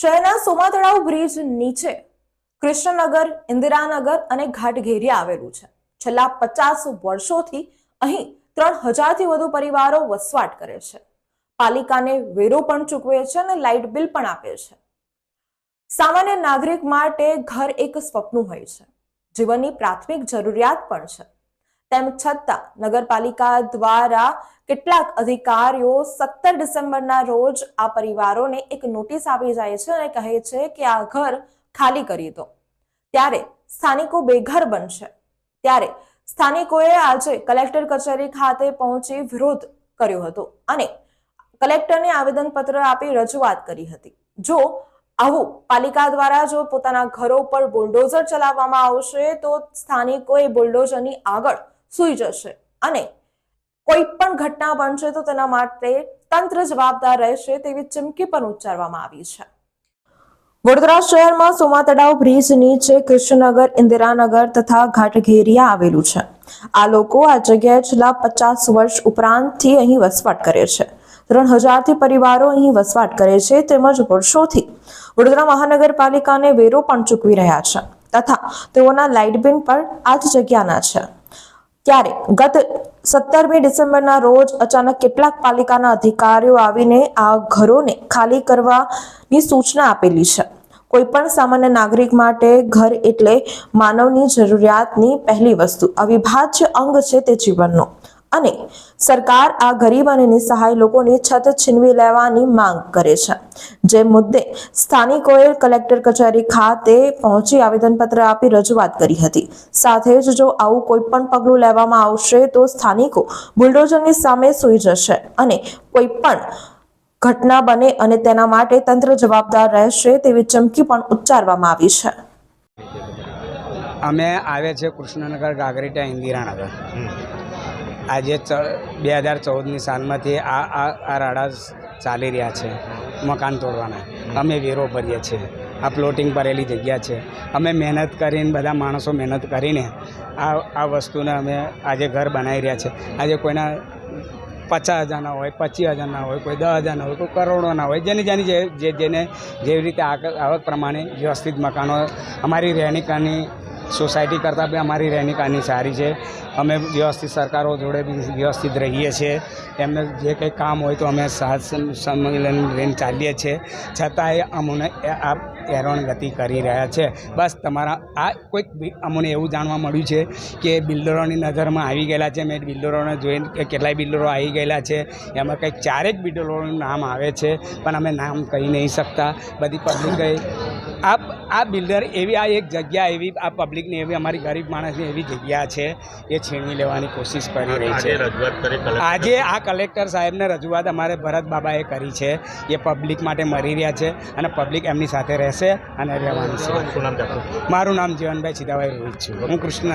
શહેરના સોમા તળાવ બ્રિજ નીચે કૃષ્ણનગર, ઇન્દિરાનગર અને ઘાટઘેરિયા આવેલું છે. છેલ્લા પચાસ વર્ષોથી અહીં ત્રણ હજારથી વધુ પરિવારો વસવાટ કરે છે. પાલિકાને વેરો પણ ચૂકવે છે અને લાઇટ બિલ પણ આપે છે. સામાન્ય નાગરિક માટે ઘર એક સ્વપ્ન હોય છે. જીવનની પ્રાથમિક જરૂરિયાત પણ છે. તેમ છતાં નગરપાલિકા દ્વારા કેટલાક અધિકારીઓ સત્તર ડિસેમ્બરના રોજ આ પરિવારોને એક નોટિસ આપી જાય છે અને કહે છે કે આ ઘર ખાલી કરી દો. ત્યારે સ્થાનિકો બેઘર બનશે. ત્યારે સ્થાનિકોએ આજે કલેક્ટર કચેરી ખાતે પહોંચી વિરોધ કર્યો હતો અને કલેક્ટરને આવેદનપત્ર આપી રજૂઆત કરી હતી. જો આવું પાલિકા દ્વારા જો પોતાના ઘરો પર બુલડોઝર ચલાવવામાં આવશે તો સ્થાનિકોએ બુલડોઝરની આગળ સૂઈ જશે. અને કોઈ પણ ઘટના બનશે તો તેના માટે તંત્ર જવાબદાર રહેશે તેવી ચીમકી પણ ઉચ્ચારવામાં આવી છે. વડોદરા શહેરમાં સોમા તળાવ બ્રિજ નીચે કૃષ્ણનગર, ઇન્દિરાનગર તથા ઘાટઘેરિયા આવેલું છે. આ લોકો આ જગ્યાએ છેલ્લા પચાસ વર્ષ ઉપરાંતથી અહીં વસવાટ કરે છે. ત્રણ હજારથી પરિવારો અહીં વસવાટ કરે છે તેમજ વર્ષોથી વડોદરા મહાનગરપાલિકાને વેરો પણ ચૂકવી રહ્યા છે તથા તેઓના લાઇટ બિલ પણ આ જ જગ્યાના છે. ત્યારે ગત સત્તરમી ડિસેમ્બરના રોજ અચાનક કેટલાક પાલિકાના અધિકારીઓ આવીને આ ઘરોને ખાલી કરવાની સૂચના આપેલી છે. કોઈ પણ સામાન્ય નાગરિક માટે ઘર એટલે માનવની જરૂરિયાતની પહેલી વસ્તુ. અવિભાજ્ય અંગ છે તે જીવનનો. અને સરકાર આ ગરીબ અને નિસહાય લોકોની છત છીનવી લેવાની માંગ કરે છે. જે મુદ્દે સ્થાનિકોએ કલેક્ટર કચેરી ખાતે પહોંચી આવેદનપત્ર આપી રજૂઆત કરી હતી. સાથે જ જો આવું કોઈ પણ પગલું લેવામાં આવશે તો સ્થાનિકો બુલડોઝરની સામે સૂઈ જશે અને કોઈ પણ ઘટના બને અને તેના માટે તંત્ર જવાબદાર રહેશે તેવી ચમકી પણ ઉચ્ચારવામાં આવી છે. અમે આવે છે કૃષ્ણનગર ગાગરીટા ઇન્દિરાનગર. આજે બે હજાર ચૌદની સાલમાંથી આ આ આ રાડા ચાલી રહ્યા છે, મકાન તોડવાના. અમે વેરો ભરીએ છીએ, આ પ્લોટિંગ ભરેલી જગ્યા છે. અમે મહેનત કરીને, બધા માણસો મહેનત કરીને આ આ વસ્તુને અમે આજે ઘર બનાવી રહ્યા છે. આજે કોઈના પચાસ હજારના હોય, પચીસ હજારના હોય, કોઈ દસ હજારના હોય, કોઈ કરોડોના હોય, જેની જેની જે જેને જેવી રીતે આવક પ્રમાણે વ્યવસ્થિત મકાનો, અમારી રહેણીકરની સોસાયટી કરતાં બી અમારી રહેણીકાની સારી છે. અમે વ્યવસ્થિત સરકારો જોડે બી વ્યવસ્થિત રહીએ છીએ. એમને જે કંઈ કામ હોય તો અમે સાથ સંમેલન લઈને ચાલીએ છીએ. છતાંય અમને આ હેરાન ગતિ કરી રહ્યા છે. બસ તમારા, આ કોઈક અમને એવું જાણવા મળ્યું છે કે બિલ્ડરોની નજરમાં આવી ગયેલા છે. મેં બિલ્ડરોને જોઈને કે કેટલાય બિલ્ડરો આવી ગયેલા છે. એમાં કંઈક ચારેક બિલ્ડરોનું નામ આવે છે, પણ અમે નામ કહી નહીં શકતા. બધી પબ્લિકે આ આ બિલ્ડર એવી આ એક જગ્યા એવી આ પબ્લિકની એવી અમારી ગરીબ માણસની એવી જગ્યા છે એ છીનવી લેવાની કોશિશ કરી રહી છે. આજે આ કલેક્ટર સાહેબને રજૂઆત અમારે ભરત બાબાએ કરી છે એ પબ્લિક માટે મરી રહ્યા છે અને પબ્લિક એમની સાથે રહેશે અને રહેવાની છે? મારું નામ જીવનભાઈ સીધાભાઈ રોહિત છું. હું કૃષ્ણ